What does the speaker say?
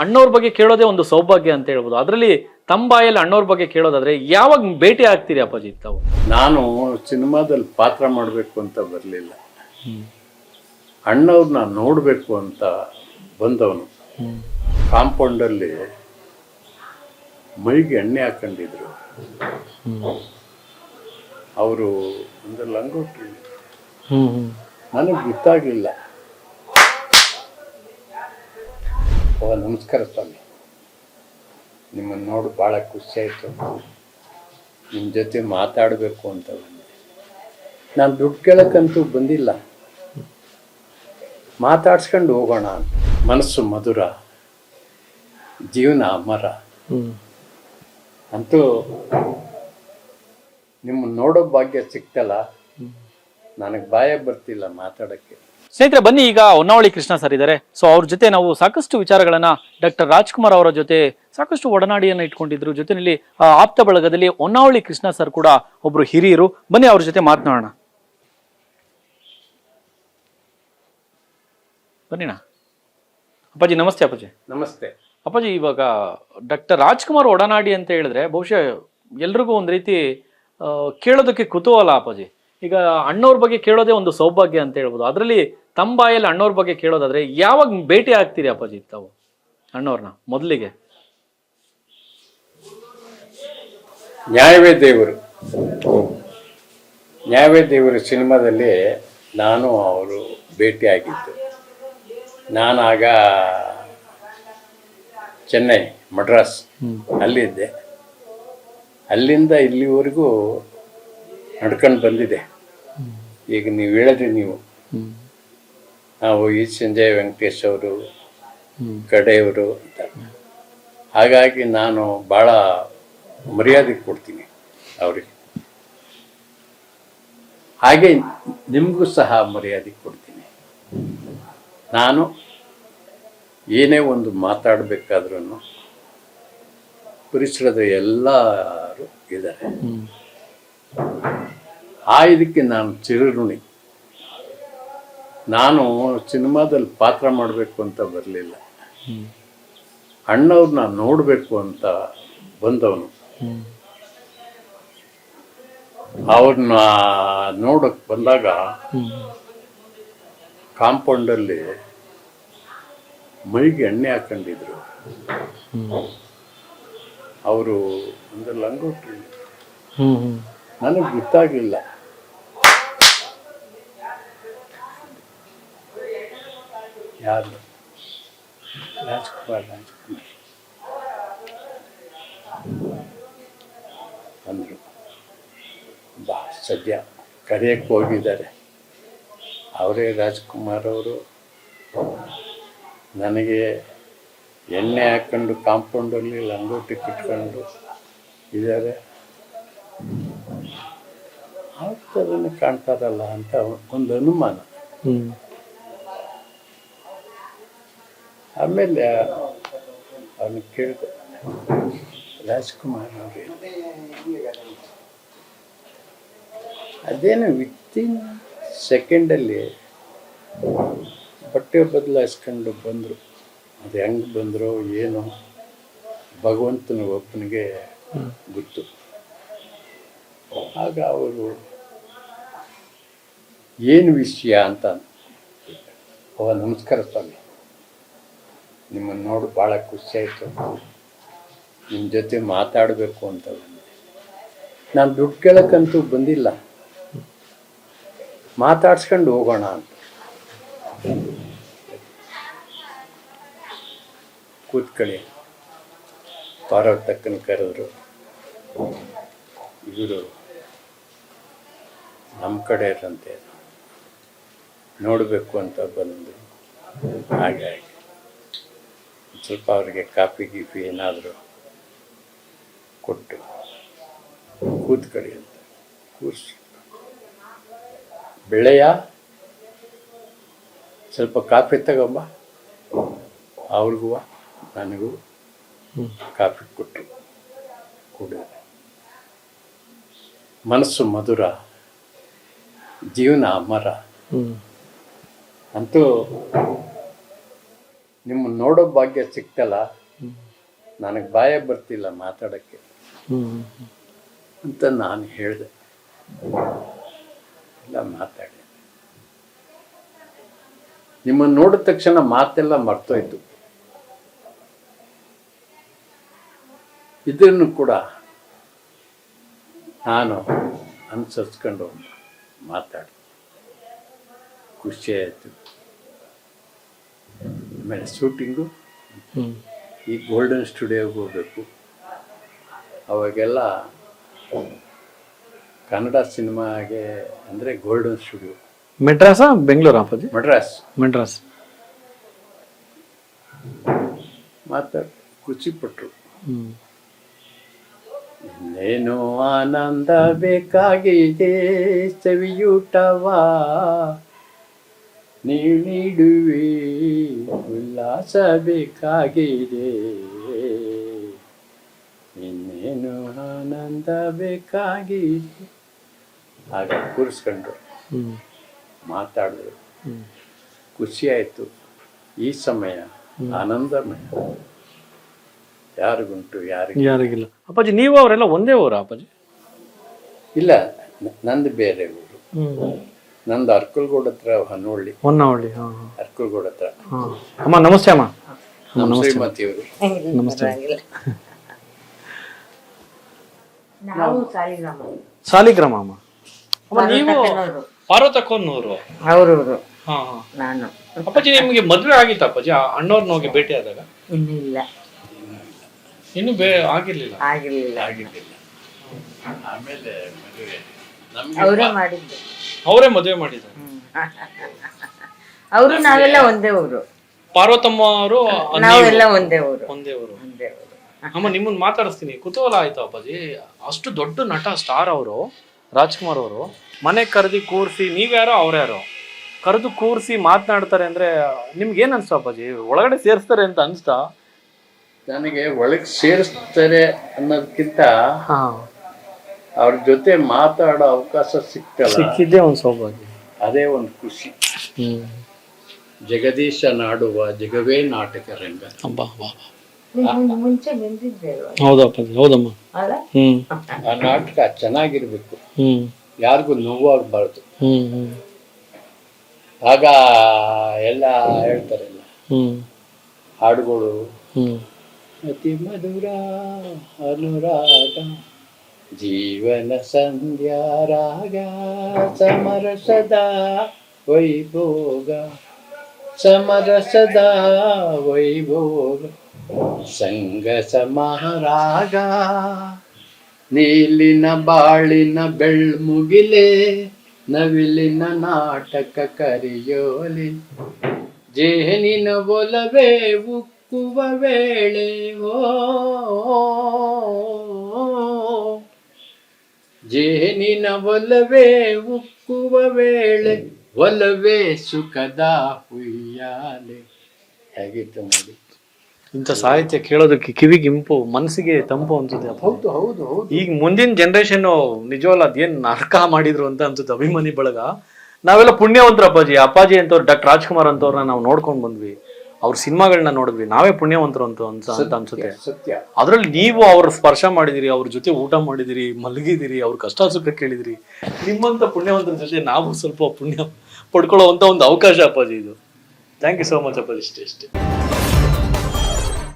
ಅಣ್ಣವ್ರ ಬಗ್ಗೆ ಕೇಳೋದೇ ಒಂದು ಸೌಭಾಗ್ಯ ಅಂತ ಹೇಳ್ಬೋದು. ಅದರಲ್ಲಿ ತಮ್ಮ ಬಾಯಲ್ಲಿ ಅಣ್ಣವ್ರ ಬಗ್ಗೆ ಕೇಳೋದಾದ್ರೆ ಯಾವಾಗ ಭೇಟಿ ಆಗ್ತೀರಿ ಅಪ್ಪಾಜಿ ತಾವು? ನಾನು ಸಿನಿಮಾದಲ್ಲಿ ಪಾತ್ರ ಮಾಡಬೇಕು ಅಂತ ಬರಲಿಲ್ಲ. ಅಣ್ಣವ್ರನ್ನ ನೋಡಬೇಕು ಅಂತ ಬಂದವನು. ಕಾಂಪೌಂಡಲ್ಲಿ ಮೈಗೆ ಎಣ್ಣೆ ಹಾಕೊಂಡಿದ್ರು. ಅವರು ಒಂದು ಲಂಗೋಟಿ ನನಗೆ ಗೊತ್ತಾಗಲಿಲ್ಲ. ಓ ನಮಸ್ಕಾರ ಸ್ವಾಮಿ. ನಿಮ್ಮನ್ನು ನೋಡಿ ಭಾಳ ಖುಷಿ ಆಯಿತು. ನಿಮ್ಮ ಜೊತೆ ಮಾತಾಡಬೇಕು ಅಂತ ಬಂದೆ. ನಾನು ದುಡ್ಡು ಕೇಳೋಕ್ಕಂತೂ ಬಂದಿಲ್ಲ. ಮಾತಾಡ್ಸ್ಕೊಂಡು ಹೋಗೋಣ ಅಂತ. ಮನಸ್ಸು ಮಧುರ ಜೀವನ ಅಮರ. ಅಂತೂ ನಿಮ್ಮನ್ನು ನೋಡೋ ಭಾಗ್ಯ ಸಿಕ್ತಲ್ಲ. ನನಗೆ ಬಾಯ ಬರ್ತಿಲ್ಲ ಮಾತಾಡೋಕ್ಕೆ. ಸ್ನೇಹಿತರೆ ಬನ್ನಿ ಈಗ ಹೊನ್ನಾವಳಿ ಕೃಷ್ಣ ಸರ್ ಇದ್ದಾರೆ. ಸೊ ಅವ್ರ ಜೊತೆ ನಾವು ಸಾಕಷ್ಟು ವಿಚಾರಗಳನ್ನ ಡಾಕ್ಟರ್ ರಾಜ್ಕುಮಾರ್ ಅವರ ಜೊತೆ ಸಾಕಷ್ಟು ಒಡನಾಡಿಯನ್ನ ಇಟ್ಕೊಂಡಿದ್ರು. ಜೊತೆಯಲ್ಲಿ ಆಪ್ತ ಬಳಗದಲ್ಲಿ ಹೊನ್ನಾವಳಿ ಕೃಷ್ಣ ಸರ್ ಕೂಡ ಒಬ್ರು ಹಿರಿಯರು. ಬನ್ನಿ ಅವ್ರ ಜೊತೆ ಮಾತನಾಡೋಣ. ಬನ್ನಿಣ. ಅಪ್ಪಾಜಿ ನಮಸ್ತೆ ಅಪ್ಪಾಜಿ. ನಮಸ್ತೆ. ಅಪ್ಪಾಜಿ ಇವಾಗ ಡಾಕ್ಟರ್ ರಾಜ್ಕುಮಾರ್ ಒಡನಾಡಿ ಅಂತ ಹೇಳಿದ್ರೆ ಬಹುಶಃ ಎಲ್ರಿಗೂ ಒಂದು ರೀತಿ ಕೇಳೋದಕ್ಕೆ ಕುತೂಹಲ ಅಪ್ಪಾಜಿ. ಈಗ ಅಣ್ಣವ್ರ ಬಗ್ಗೆ ಕೇಳೋದೇ ಒಂದು ಸೌಭಾಗ್ಯ ಅಂತ ಹೇಳ್ಬೋದು. ಅದರಲ್ಲಿ ತಮ್ಮ ಬಾಯಲ್ಲಿ ಅಣ್ಣವ್ರ ಬಗ್ಗೆ ಕೇಳೋದಾದ್ರೆ ಯಾವಾಗ ಭೇಟಿ ಆಗ್ತೀರಿ ಅಪ್ಪಾಜಿ ತಾವು? ಅಣ್ಣವ್ರನ್ನ ಮೊದಲಿಗೆ. ನ್ಯಾಯವೇ ದೇವರು. ನ್ಯಾಯವೇ ದೇವರು ಸಿನಿಮಾದಲ್ಲಿ ನಾನು ಅವರು ಭೇಟಿಯಾಗಿದ್ದು ನಾನಾಗ ಚೆನ್ನೈ ಮಡ್ರಾಸ್ ಅಲ್ಲಿದ್ದೆ. ಅಲ್ಲಿಂದ ಇಲ್ಲಿವರೆಗೂ ನಡ್ಕೊಂಡು ಬಂದಿದೆ. ಈಗ ನೀವು ಹೇಳಿದ್ರಿ ನೀವು. ನಾವು ಈ ಸಂಜಯ್ ವೆಂಕಟೇಶ್ ಅವರು ಕಡೆಯವರು ಅಂತ. ಹಾಗಾಗಿ ನಾನು ಭಾಳ ಮರ್ಯಾದೆ ಕೊಡ್ತೀನಿ ಅವರಿಗೆ. ಹಾಗೆ ನಿಮಗೂ ಸಹ ಮರ್ಯಾದೆ ಕೊಡ್ತೀನಿ. ನಾನು ಏನೇ ಒಂದು ಮಾತಾಡಬೇಕಾದ್ರೂ ಪರಿಸರದ ಎಲ್ಲರೂ ಇದ್ದಾರೆ. ಆ ಇದಕ್ಕೆ ನಾನು ಚಿರಋಣಿ. ನಾನು ಸಿನಿಮಾದಲ್ಲಿ ಪಾತ್ರ ಮಾಡಬೇಕು ಅಂತ ಬರಲಿಲ್ಲ. ಅಣ್ಣವ್ರನ್ನ ನೋಡಬೇಕು ಅಂತ ಬಂದವನು. ಅವ್ರನ್ನ ನೋಡಕ್ ಬಂದಾಗ ಕಾಂಪೌಂಡಲ್ಲಿ ಮೈಗೆ ಎಣ್ಣೆ ಹಾಕೊಂಡಿದ್ರು. ಅವರು ಒಂದು ಲಂಗೋಟಿ ನನಗೆ ಗೊತ್ತಾಗಲಿಲ್ಲ. ಯಾರು? ರಾಜ್ಕುಮಾರ್ ರಾಜ್ಕುಮಾರ್ ಅಂದರು. ಬಾ, ಸದ್ಯ ಕರೆಯಕ್ಕೆ ಹೋಗಿದ್ದಾರೆ. ಅವರೇ ರಾಜ್ಕುಮಾರ್ ಅವರು. ನನಗೆ ಎಣ್ಣೆ ಹಾಕ್ಕೊಂಡು ಕಾಂಪೌಂಡಲ್ಲಿ ಲಂಗೋಟಿ ಕಟ್ಕೊಂಡು ಇದ್ದಾರೆ. ಆ ಥರನೇ ಕಾಣ್ತಾರಲ್ಲ ಅಂತ ಒಂದು ಅನುಮಾನ. ಆಮೇಲೆ, ಅವನು ಕೇಳಿದ, ರಾಜ್ಕುಮಾರ್ ಅವ್ರಿಗೆ ಅದೇನು ವಿತಿನ್ ಸೆಕೆಂಡಲ್ಲಿ ಬಟ್ಟೆ ಬದಲಾಯಿಸ್ಕೊಂಡು ಬಂದರು. ಅದು ಹೆಂಗೆ ಬಂದರು, ಏನೋ, ಭಗವಂತನ ಒಬ್ಬನಿಗೆ ಗೊತ್ತು. ಆಗ ಅವರು, ಏನು ವಿಷಯ? ಅಂತ ಅವ ನಮಸ್ಕಾರ ಸ್ವಾಮಿ. ನಿಮ್ಮನ್ನು ನೋಡಿ ಭಾಳ ಖುಷಿ ಆಯಿತು. ನಿಮ್ಮ ಜೊತೆ ಮಾತಾಡಬೇಕು ಅಂತ ಬಂದೆ. ನಾನು ದುಡ್ಡು ಕೇಳೋಕ್ಕಂತೂ ಬಂದಿಲ್ಲ. ಮಾತಾಡ್ಸ್ಕೊಂಡು ಹೋಗೋಣ ಅಂತ. ಕೂತ್ಕೊಳ್ಳಿ. ಪಾರ್ವತಕ್ಕನ ಕರೆದ್ರು. ಇವರು ನಮ್ಮ ಕಡೆ ಇರಂತೆ. ನೋಡಬೇಕು ಅಂತ ಬಂದು ಹಾಗೆ ಹಾಗೆ ಸ್ವಲ್ಪ ಅವರಿಗೆ ಕಾಫಿ ಗೀಫಿ ಏನಾದರೂ ಕೊಟ್ಟು ಕೂತ್ಕೊಳ್ಳಿ ಅಂತ. ಕೂರಿಸಿ. ಬೆಳೆಯ ಸ್ವಲ್ಪ ಕಾಫಿ ತಗೊಂಬ. ಅವ್ರಿಗೂ ನನಗೂ ಕಾಫಿ ಕೊಟ್ಟು ಕುಡಿದ ಮನಸ್ಸು ಮಧುರ ಜೀವನ ಅಮರ. ಅಂತೂ ನಿಮ್ಮನ್ನು ನೋಡೋ ಭಾಗ್ಯ ಸಿಕ್ತಲ್ಲ ನನಗೆ ಬಾಯ ಬರ್ತಿಲ್ಲ ಮಾತಾಡೋಕ್ಕೆ. ಅಂತ ನಾನು ಹೇಳಿದೆ. ಎಲ್ಲ ಮಾತಾಡಿ ನಿಮ್ಮನ್ನು ನೋಡಿದ ತಕ್ಷಣ ಮಾತೆಲ್ಲ ಮರ್ತೋಯ್ತು. ಇದನ್ನು ಕೂಡ ನಾನು ಅನುಸರಿಸ್ಕೊಂಡು ಮಾತಾಡಿ ಖುಷಿ ಆಯಿತು. ಆಮೇಲೆ ಶೂಟಿಂಗು. ಈ ಗೋಲ್ಡನ್ ಸ್ಟುಡಿಯೋಗೆ ಹೋಗಬೇಕು. ಅವಾಗೆಲ್ಲ ಕನ್ನಡ ಸಿನಿಮಾಗೆ ಅಂದರೆ ಗೋಲ್ಡನ್ ಸ್ಟುಡಿಯೋ ಮೆಡ್ರಾಸ ಬೆಂಗಳೂರು ಅಪ್ಪಾಜಿ? ಮೆಡ್ರಾಸ್. ಮೆಡ್ರಾಸ್. ಮತ್ತೆ ಖುಷಿಪಟ್ರು ಹ್ಮ್. ಇನ್ನೇನು ಆನಂದ ಬೇಕಾಗಿದೆ ಸವಿಯೂಟವಾ? ನೀ ನೀಡುವೆ ಉಲ್ಲಾಸ ಬೇಕಾಗಿದೆ ಇನ್ನೇನು ಆನಂದ ಬೇಕಾಗಿದೆ ಆಗ ಕೂರಿಸ್ಕೊಂಡ್ರು ಮಾತಾಡಿದ್ರು. ಖುಷಿಯಾಯಿತು. ಖುಷಿ ಆಯಿತು ಈ ಸಮಯ ಆನಂದಮಯ. ಯಾರಿಗುಂಟು ಯಾರಿಗೂ? ಯಾರಿಗಿಲ್ಲ. ಅಪ್ಪಾಜಿ ನೀವು ಅವರೆಲ್ಲ ಒಂದೇ ಊರ ಅಪ್ಪಾಜಿ? ಇಲ್ಲ ನಂದು ಬೇರೆ ಊರು. ನಂದು ಅರ್ಕಲ್ಗೋಡ್ ಹತ್ರ ಹೊನ್ನೊಳ್ಳಿ. ಹೊನ್ನವಳ್ಳಿ ಹಾ ಹಾ. ಅರ್ಕಲ್ಗೋಡ್ ಹತ್ರ. ಹಾ. ಅಮ್ಮ ನಮಸ್ತೆ ಅಮ್ಮ. ನಮ್ಮ ಶ್ರೀಮತಿಯವರು. ನಮಸ್ತೆ. ನಾವು ಸಾಲಿಗ್ರಾಮ. ಸಾಲಿಗ್ರಾಮ ಅಮ್ಮ. ಅಮ್ಮ ನೀವು ಪಾರ್ವತಕ್ಕೊನ್ನೂರು ಅವರವರು ಹಾ ಹಾ. ನಾನು. ಅಪ್ಪಾಜಿ ನಿಮ್ಗೆ ಮದ್ವೆ ಆಗಿತ್ತು ಅಪ್ಪಾಜಿ? ಆ ಅಣ್ಣವ್ರನ್ನ ಹೋಗಿ ಭೇಟಿ ಆದಾಗ? ಇನ್ನೂ ಇಲ್ಲ ಇನ್ನು ಬೇ ಆಗಿರ್ಲಿಲ್ಲ. ಆಗಿರ್ಲಿಲ್ಲ. ಆಗಿರ್ಲಿಲ್ಲ. ಆಮೇಲೆ ಮದುವೆ. ಅವರೇ ಮಾಡಿದ್ದು. ಅವರೇ ಮದುವೆ ಮಾಡಿದ್ರು ಅವರು ನಾವೆಲ್ಲ ಒಂದೇ ಊರು. ಪಾರ್ವತಮ್ಮ ಅವರು ನಾವೆಲ್ಲ ಒಂದೇ ಊರು. ಒಂದೇ ಊರು. ಒಂದೇ ಊರು. ಅಮ್ಮ ನಿಮ್ಮನ್ನ ಮಾತಾಡಿಸ್ತೀನಿ. ಕುತೂಹಲ ಆಯ್ತು ಅಪ್ಪಾಜಿ. ಅಷ್ಟು ದೊಡ್ಡ ನಟ ಸ್ಟಾರ್ ಅವರು ರಾಜ್ಕುಮಾರ್ ಅವರು. ಮನೆ ಕರೆದಿ ಕೂರಿಸಿ ನೀವ್ಯಾರೋ ಅವ್ರ್ಯಾರೋ ಕರೆದು ಕೂರಿಸಿ ಮಾತನಾಡ್ತಾರೆ ಅಂದ್ರೆ ನಿಮ್ಗೆ ಏನ್ ಅನ್ಸ್ತು ಅಪ್ಪಾಜಿ? ಒಳಗಡೆ ಸೇರಿಸ್ತಾರೆ ಅಂತ ಅನ್ಸ್ತಾ? ನನಗೆ ಒಳಗೆ ಸೇರಿಸ್ತಾರೆ ಅನ್ನೋದಕ್ಕಿಂತ ಹಾ. ಅವ್ರ ಜೊತೆ ಮಾತಾಡೋ ಅವಕಾಶ ಸಿಕ್ತಲ್ಲ ಸಿಕ್ಕಿದ್ದೆ ಒಂದು ಸೌಭಾಗ್ಯ. ಅದೇ ಒಂದು ಖುಷಿ. ಜಗದೀಶ ನಾಡುವ ಜಗವೇ ನಾಟಕ ರಂಗ. ಅಬ್ಬಾ ಬಾ ನೀವು ಮುಂಚೆ ಬಂದಿದ್ದೆ ಅಲ್ವಾ? ಹೌದಮ್ಮ. ಅಲ್ಲ? ಆ ನಾಟಕ ಚೆನ್ನಾಗಿರ್ಬೇಕು. ಹ್ಮ್. ಯಾರಿಗೂ ನೋವಾಗಬಾರ್ದು ಹ್ಮ್ ಹ್ಮ್. ಆಗ ಎಲ್ಲ ಹೇಳ್ತಾರಲ್ಲ ಹ್ಮ್. ಹಾಡುಗಳು. ಹ್ಮ್. ಅತಿ ಮಧುರ ಅನುರಾಗ. ಜೀವನ ಸಂಧ್ಯಾ ರಾಗ ಸಮರಸದ ವೈಭೋಗ ಸಮರಸದ ವೈಭೋಗ ಸಂಗ ಸಮಾರಾಗ, ನೀಲಿನ ಬಾಳಿನ ಬೆಳ್ಮುಗಿಲೆ, ನವಿಲಿನ ನಾಟಕ ಕರಿಯೋಲಿ, ಜೇನಿನ ಒಲವೇ ಉಕ್ಕುವ ವೇಳೆ, ಓ ಜೇನಿನ ಒಲವೇ ಉಕ್ಕುವ ವೇಳೆ ಒಲವೇ ಸುಖದ ಹುಯ್ಯಾಲೆ. ಹೇಗಿತ್ತು ನೋಡಿ. ಇಂಥ ಸಾಹಿತ್ಯ ಕೇಳೋದಕ್ಕೆ ಕಿವಿಗೆ ಇಂಪು ಮನಸ್ಸಿಗೆ ತಂಪು ಅನ್ಸುತ್ತೆ ಹೌದು ಹೌದು ಹೌದು. ಈಗ ಮುಂದಿನ ಜನರೇಷನ್ ನಿಜವಲ್ಲ ಅದೇನ್ ನರಕ ಮಾಡಿದ್ರು ಅಂತ ಅನ್ಸುತ್ತೆ ಅಭಿಮಾನಿ ಬಳಗ. ನಾವೆಲ್ಲ ಪುಣ್ಯವಂತರ ಅಪ್ಪಾಜಿ. ಅಪ್ಪಾಜಿ ಅಂತವ್ರು ಡಾಕ್ಟರ್ ರಾಜ್ಕುಮಾರ್ ಅಂತವ್ರನ್ನ ನಾವು ನೋಡ್ಕೊಂಡು ಬಂದ್ವಿ. ಅವ್ರ ಸಿನಿಮಾಗಳನ್ನ ನೋಡಿದ್ವಿ. ನಾವೇ ಪುಣ್ಯವಂತರು ಅಂತ ಅಂತ ಅನ್ಸುತ್ತೆ. ಸತ್ಯ. ಅದ್ರಲ್ಲಿ ನೀವು ಅವ್ರ ಸ್ಪರ್ಶ ಮಾಡಿದಿರಿ ಅವ್ರ ಜೊತೆ ಊಟ ಮಾಡಿದಿರಿ ಮಲಗಿದಿರಿ ಅವ್ರ ಕಷ್ಟ ಸುಖ ಕೇಳಿದಿರಿ. ನಿಮ್ಮಂತ ಪುಣ್ಯವಂತರ ಜೊತೆ ನಾವು ಸ್ವಲ್ಪ ಪುಣ್ಯ ಪಡ್ಕೊಳ್ಳೋ ಒಂದು ಅವಕಾಶ ಅಪ್ಪಾಜಿ ಇದು. ಥ್ಯಾಂಕ್ ಯು ಸೋ ಮಚ್ ಅಪ್ಪಾಜಿ. ಇಷ್ಟೇ ಇಷ್ಟೇ.